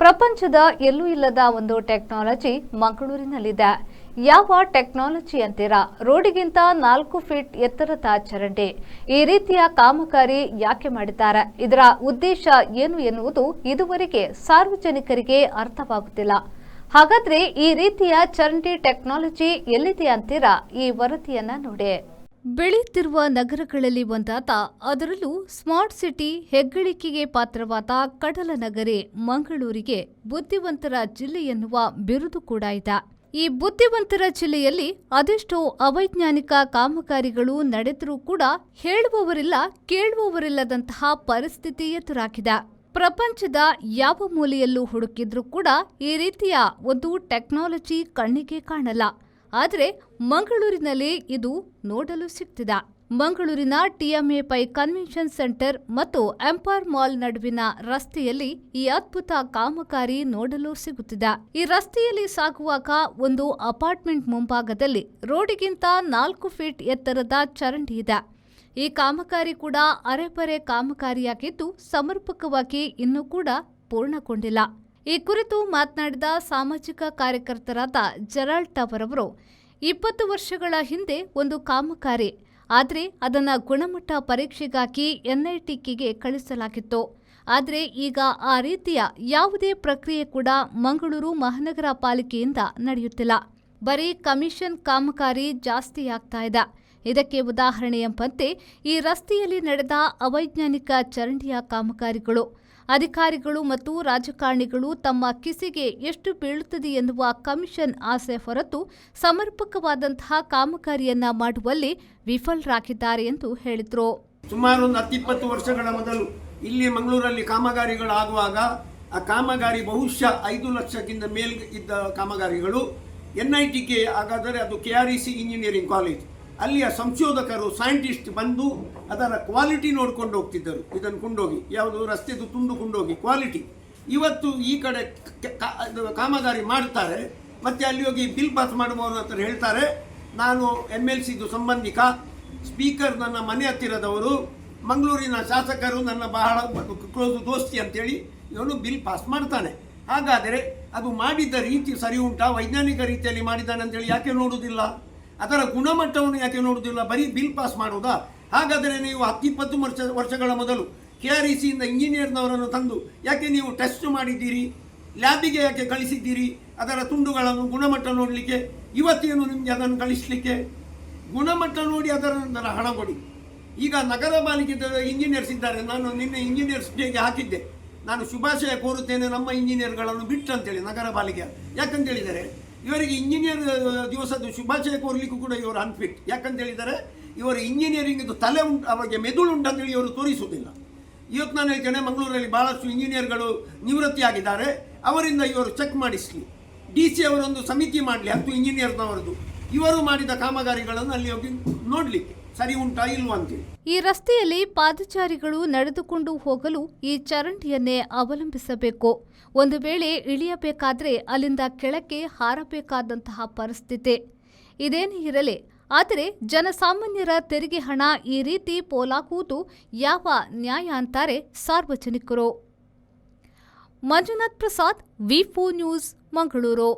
ಪ್ರಪಂಚದ ಎಲ್ಲೂ ಇಲ್ಲದ ಒಂದು ಟೆಕ್ನಾಲಜಿ ಮಂಗಳೂರಿನಲ್ಲಿದೆ. ಯಾವ ಟೆಕ್ನಾಲಜಿ ಅಂತೀರಾ? ರೋಡಿಗಿಂತ ನಾಲ್ಕು ಫೀಟ್ ಎತ್ತರದ ಚರಂಡಿ. ಈ ರೀತಿಯ ಕಾಮಗಾರಿ ಯಾಕೆ ಮಾಡಿದ್ದಾರೆ? ಇದರ ಉದ್ದೇಶ ಏನು ಎನ್ನುವುದು ಇದುವರೆಗೆ ಸಾರ್ವಜನಿಕರಿಗೆ ಅರ್ಥವಾಗುತ್ತಿಲ್ಲ. ಹಾಗಾದ್ರೆ ಈ ರೀತಿಯ ಚರಂಡಿ ಟೆಕ್ನಾಲಜಿ ಎಲ್ಲಿದೆ ಅಂತೀರಾ? ಈ ವರದಿಯನ್ನ ನೋಡಿ. ಬೆಳೆಯುತ್ತಿರುವ ನಗರಗಳಲ್ಲಿ ಒಂದಾದ ಅದರಲ್ಲೂ ಸ್ಮಾರ್ಟ್ ಸಿಟಿ ಹೆಗ್ಗಳಿಕೆಗೆ ಪಾತ್ರವಾದ ಕಡಲ ನಗರಿ ಮಂಗಳೂರಿಗೆ ಬುದ್ಧಿವಂತರ ಜಿಲ್ಲೆ ಎನ್ನುವ ಬಿರುದು ಕೂಡ ಇದೆ. ಈ ಬುದ್ಧಿವಂತರ ಜಿಲ್ಲೆಯಲ್ಲಿ ಅದೆಷ್ಟೋ ಅವೈಜ್ಞಾನಿಕ ಕಾಮಗಾರಿಗಳು ನಡೆದರೂ ಕೂಡ ಹೇಳುವವರಿಲ್ಲ, ಕೇಳುವವರಿಲ್ಲದಂತಹ ಪರಿಸ್ಥಿತಿ ಎದುರಾಗಿದೆ. ಪ್ರಪಂಚದ ಯಾವ ಮೂಲೆಯಲ್ಲೂ ಹುಡುಕಿದ್ರೂ ಕೂಡ ಈ ರೀತಿಯ ಒಂದು ಟೆಕ್ನಾಲಜಿ ಕಣ್ಣಿಗೆ ಕಾಣಲ್ಲ. ಆದರೆ ಮಂಗಳೂರಿನಲ್ಲಿ ಇದು ನೋಡಲು ಸಿಗ್ತಿದೆ. ಮಂಗಳೂರಿನ ಟಿಎಂಎ ಪೈ ಕನ್ವೆನ್ಷನ್ ಸೆಂಟರ್ ಮತ್ತು ಎಂಪೈರ್ ಮಾಲ್ ನಡುವಿನ ರಸ್ತೆಯಲ್ಲಿ ಈ ಅದ್ಭುತ ಕಾಮಗಾರಿ ನೋಡಲು ಸಿಗುತ್ತಿದೆ. ಈ ರಸ್ತೆಯಲ್ಲಿ ಸಾಗುವಾಗ ಒಂದು ಅಪಾರ್ಟ್ಮೆಂಟ್ ಮುಂಭಾಗದಲ್ಲಿ ರೋಡಿಗಿಂತ ನಾಲ್ಕು ಫೀಟ್ ಎತ್ತರದ ಚರಂಡಿ ಇದೆ. ಈ ಕಾಮಗಾರಿ ಕೂಡ ಅರೆಪರೆ ಕಾಮಗಾರಿಯಾಗಿದ್ದು ಸಮರ್ಪಕವಾಗಿ ಇನ್ನೂ ಕೂಡ ಪೂರ್ಣಗೊಂಡಿಲ್ಲ. ಈ ಕುರಿತು ಮಾತನಾಡಿದ ಸಾಮಾಜಿಕ ಕಾರ್ಯಕರ್ತರಾದ ಜೆರಾಲ್ಡ್ ಟವರ್ ಅವರು, ಇಪ್ಪತ್ತು ವರ್ಷಗಳ ಹಿಂದೆ ಒಂದು ಕಾಮಗಾರಿ, ಆದರೆ ಅದನ್ನು ಗುಣಮಟ್ಟ ಪರೀಕ್ಷೆಗಾಗಿ ಎನ್ಐಟಿಕೆಗೆ ಕಳಿಸಲಾಗಿತ್ತು. ಆದರೆ ಈಗ ಆ ರೀತಿಯ ಯಾವುದೇ ಪ್ರಕ್ರಿಯೆ ಕೂಡ ಮಂಗಳೂರು ಮಹಾನಗರ ಪಾಲಿಕೆಯಿಂದ ನಡೆಯುತ್ತಿಲ್ಲ. ಬರೀ ಕಮಿಷನ್ ಕಾಮಗಾರಿ ಜಾಸ್ತಿ ಆಗ್ತಾ ಇದೆ. ಇದಕ್ಕೆ ಉದಾಹರಣೆ ಎಂಬಂತೆ, ಈ ರಸ್ತೆಯಲ್ಲಿ ನಡೆದ ಅವೈಜ್ಞಾನಿಕ ಚರಂಡಿಯ ಕಾಮಗಾರಿಗಳು ಅಧಿಕಾರಿಗಳು ಮತ್ತು ರಾಜಕಾರಣಿಗಳು ತಮ್ಮ ಕಿಸಿಗೆ ಎಷ್ಟು ಬೀಳುತ್ತದೆ ಎನ್ನುವ ಕಮಿಷನ್ ಆಸೆ ಹೊರತು ಸಮರ್ಪಕವಾದಂತಹ ಕಾಮಗಾರಿಯನ್ನ ಮಾಡುವಲ್ಲಿ ವಿಫಲರಾಗಿದ್ದಾರೆ ಎಂದು ಹೇಳಿದರು. ಸುಮಾರು ಒಂದು ಹತ್ತಿಪ್ಪತ್ತು ವರ್ಷಗಳ ಮೊದಲು ಇಲ್ಲಿ ಮಂಗಳೂರಲ್ಲಿ ಕಾಮಗಾರಿಗಳಾಗುವಾಗ ಆ ಕಾಮಗಾರಿ ಬಹುಶಃ ಐದು ಲಕ್ಷಕ್ಕಿಂತ ಮೇಲ್ ಇದ್ದ ಕಾಮಗಾರಿಗಳು. ಎನ್ ಐ ಟಿ ಕೆ ಹಾಗಾದರೆ ಅದು K R E C engineering college ಅಲ್ಲಿಯ ಸಂಶೋಧಕರು ಸೈಂಟಿಸ್ಟ್ ಬಂದು ಅದರ ಕ್ವಾಲಿಟಿ ನೋಡ್ಕೊಂಡು ಹೋಗ್ತಿದ್ದರು. ಇದನ್ನು ಕೊಂಡೋಗಿ. ಯಾವುದು? ರಸ್ತೆದು ತುಂಡು ಕೊಂಡೋಗಿ. ಕ್ವಾಲಿಟಿ ಇವತ್ತು ಈ ಕಡೆ ಕಾಮಗಾರಿ ಮಾಡ್ತಾರೆ ಮತ್ತೆ ಅಲ್ಲಿ ಹೋಗಿ ಬಿಲ್ ಪಾಸ್ ಮಾಡುವವರ ಹತ್ರ ಹೇಳ್ತಾರೆ, ನಾನು ಎಂ ಎಲ್ ಸಿದು ಸಂಬಂಧಿಕ ಸ್ಪೀಕರ್ ನನ್ನ ಮನೆ ಹತ್ತಿರದವರು, ಮಂಗಳೂರಿನ ಶಾಸಕರು ನನ್ನ ಬಹಳ ಕ್ಲೋಸ್ ದೋಸ್ತಿ ಅಂತೇಳಿ ಇವನು ಬಿಲ್ ಪಾಸ್ ಮಾಡ್ತಾನೆ. ಹಾಗಾದರೆ ಅದು ಮಾಡಿದ್ದ ರೀತಿ ಸರಿ ಉಂಟಾ? ವೈಜ್ಞಾನಿಕ ರೀತಿಯಲ್ಲಿ ಮಾಡಿದ್ದಾನೆ ಅಂತೇಳಿ ಯಾಕೆ ನೋಡುವುದಿಲ್ಲ? ಅದರ ಗುಣಮಟ್ಟವನ್ನು ಯಾಕೆ ನೋಡುವುದಿಲ್ಲ? ಬರೀ ಬಿಲ್ ಪಾಸ್ ಮಾಡುವುದಾ? ಹಾಗಾದರೆ ನೀವು ಹತ್ತಿಪ್ಪತ್ತು ವರ್ಷ, ವರ್ಷಗಳ ಮೊದಲು ಕೆ ಆರ್ ಇ ಸಿಯಿಂದ ಇಂಜಿನಿಯರ್ನವರನ್ನು ತಂದು ಯಾಕೆ ನೀವು ಟೆಸ್ಟ್ ಮಾಡಿದ್ದೀರಿ? ಲ್ಯಾಬಿಗೆ ಯಾಕೆ ಕಳಿಸಿದ್ದೀರಿ? ಅದರ ತುಂಡುಗಳನ್ನು, ಗುಣಮಟ್ಟ ನೋಡಲಿಕ್ಕೆ ಇವತ್ತೇನು ನಿಮಗೆ ಅದನ್ನು ಕಳಿಸಲಿಕ್ಕೆ? ಗುಣಮಟ್ಟ ನೋಡಿ ಅದರ ನಂತರ ಹಣ ಕೊಡಿ. ಈಗ ನಗರ ಪಾಲಿಕೆ ಇಂಜಿನಿಯರ್ಸ್ ಇದ್ದಾರೆ. ನಾನು ನಿನ್ನೆ ಇಂಜಿನಿಯರ್ಸ್ ಡೇಗೆ ಹಾಕಿದ್ದೆ. ನಾನು ಶುಭಾಶಯ ಕೋರುತ್ತೇನೆ ನಮ್ಮ ಇಂಜಿನಿಯರ್ಗಳನ್ನು ಬಿಟ್ಟು ಅಂತೇಳಿ ನಗರ ಪಾಲಿಕೆ. ಯಾಕಂತೇಳಿದರೆ, ಇವರಿಗೆ ಇಂಜಿನಿಯರ್ ದಿವಸದ ಶುಭಾಶಯ ಕೋರಲಿಕ್ಕೂ ಕೂಡ ಇವರು ಅನ್ಫಿಟ್ ಯಾಕಂತೇಳಿದರೆ, ಇವರು ಇಂಜಿನಿಯರಿಂಗ್ ತಲೆ ಉಂಟು ಅವರಿಗೆ ಮೆದುಳು ಉಂಟಂತೇಳಿ ಇವರು ತೋರಿಸುವುದಿಲ್ಲ. ಇವತ್ತು ನಾನು ಹೇಳ್ತೇನೆ, ಮಂಗಳೂರಲ್ಲಿ ಭಾಳಷ್ಟು ಇಂಜಿನಿಯರ್ಗಳು ನಿವೃತ್ತಿಯಾಗಿದ್ದಾರೆ. ಅವರಿಂದ ಇವರು ಚೆಕ್ ಮಾಡಿಸಲಿ. ಡಿ ಸಿ ಅವರೊಂದು ಸಮಿತಿ ಮಾಡಲಿ, ಹತ್ತು ಇಂಜಿನಿಯರ್ನವರದು ಇವರು ಮಾಡಿದ ಕಾಮಗಾರಿಗಳನ್ನು ಅಲ್ಲಿ ಹೋಗಿ ನೋಡಲಿಕ್ಕೆ. ಸರಿ ಉಂಟಾ ಇಲ್ವಂತೆ ಈ ರಸ್ತೆಯಲ್ಲಿ ಪಾದಚಾರಿಗಳು ನಡೆದುಕೊಂಡು ಹೋಗಲು ಈ ಚರಂಡಿಯನ್ನೇ ಅವಲಂಬಿಸಬೇಕು. ಒಂದು ವೇಳೆ ಇಳಿಯಬೇಕಾದ್ರೆ ಅಲ್ಲಿಂದ ಕೆಳಕ್ಕೆ ಹಾರಬೇಕಾದಂತಹ ಪರಿಸ್ಥಿತಿ. ಇದೇನೇ ಇರಲಿ, ಆದರೆ ಜನಸಾಮಾನ್ಯರ ತೆರಿಗೆ ಹಣ ಈ ರೀತಿ ಪೋಲಾಗುವುದು, ಯಾವ ನ್ಯಾಯ ಅಂತಾರೆ ಸಾರ್ವಜನಿಕರು. Manjunath Prasad V news, Mangaluru.